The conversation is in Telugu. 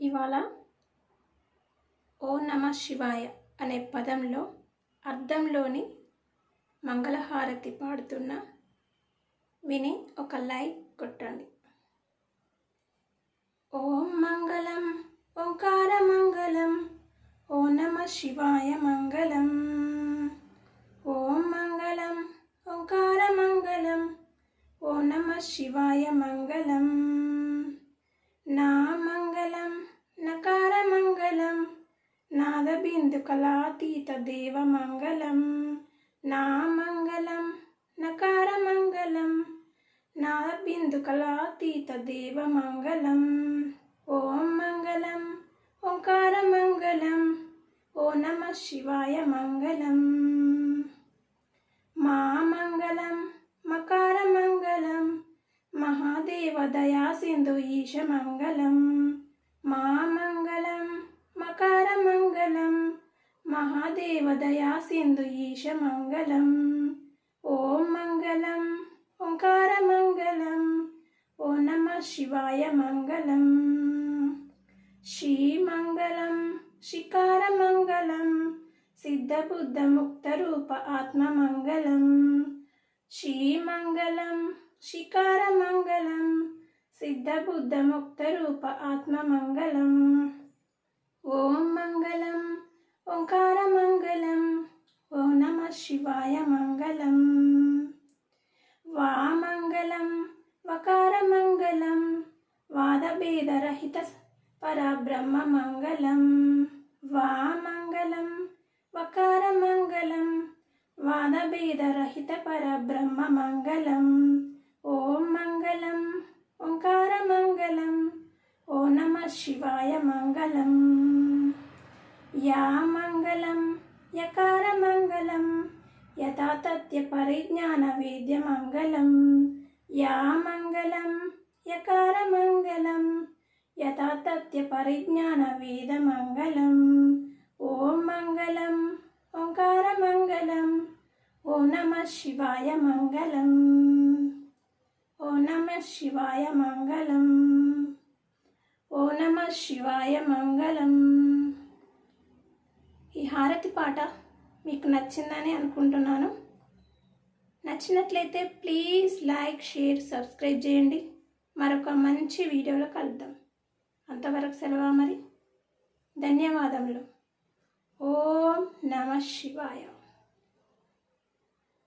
ఇవాళ ఓ నమ శివాయ అనే పదంలో అర్థంలోని మంగళహారతి పాడుతున్న విని ఒక లైక్ కొట్టండి. ఓం మంగళం ఓంకార మంగళం ఓ నమ శివాయ మంగళం. ఓం మంగళం ఓంకార మంగళం ఓ నమ శివాయ మంగళం. నా మంగళం నకార మంగళం నాదబిందు కళాతీత దేవ నా మంగళం నకార మంగళం. నాదబిందు కళాతీత దేవ ఓం మంగళం ఓంకార మంగళం. ఓ నమ శివాయ మంగళం. మా మంగళం మకార మంగళం. మహాదేవ దయా సింధు ఈశ మంగళం. మా మంగళం మంగళం మహాదేవ దయా సింధు ఈశ మంగళం. ఓం మంగళం ఓంకార మంగళం ఓ నమ శివాయ మంగళం. శ్రీమంగళం శికార మంగళం సిద్ధబుద్ధ ముక్త రూప ఆత్మ మంగళం. శ్రీమంగళం శికార మంగళం సిద్ధబుద్ధ ముక్త రూప ఆత్మ మంగళం ఓం మంగళం ఓంకార మంగళం ఓ నమ శివాయ మంగళం. వామంగళం వకార మంగళం వాదభేదరహిత పరబ్రహ్మ మంగళం వామంగళం వకార మంగళం వాదభేదరహిత పరబ్రహ్మ మంగళం ఓం మంగళం ఓంకార మంగళం ఓ నమ శివాయ మంగళం. యా మంగళం యకార మంగళం యథాతథ్య పరిజ్ఞాన వేద్య మంగళం యా మంగళం యకార మంగళం యథాతథ్య పరిజ్ఞాన వేద మంగళం ఓం మంగళం ఓంకార మంగళం ఓ నమ శివాయ మంగళం. ఓ నమ శివాయ మంగళం. ఓ నమ శివాయ మంగళం. ఈ హారతి పాట మీకు నచ్చిందని అనుకుంటున్నాను. నచ్చినట్లయితే ప్లీజ్ లైక్ షేర్ సబ్స్క్రైబ్ చేయండి. మరొక మంచి వీడియోలో కలుద్దాం. అంతవరకు సెలవు మరి. ధన్యవాదములు. ఓం నమ శివాయ.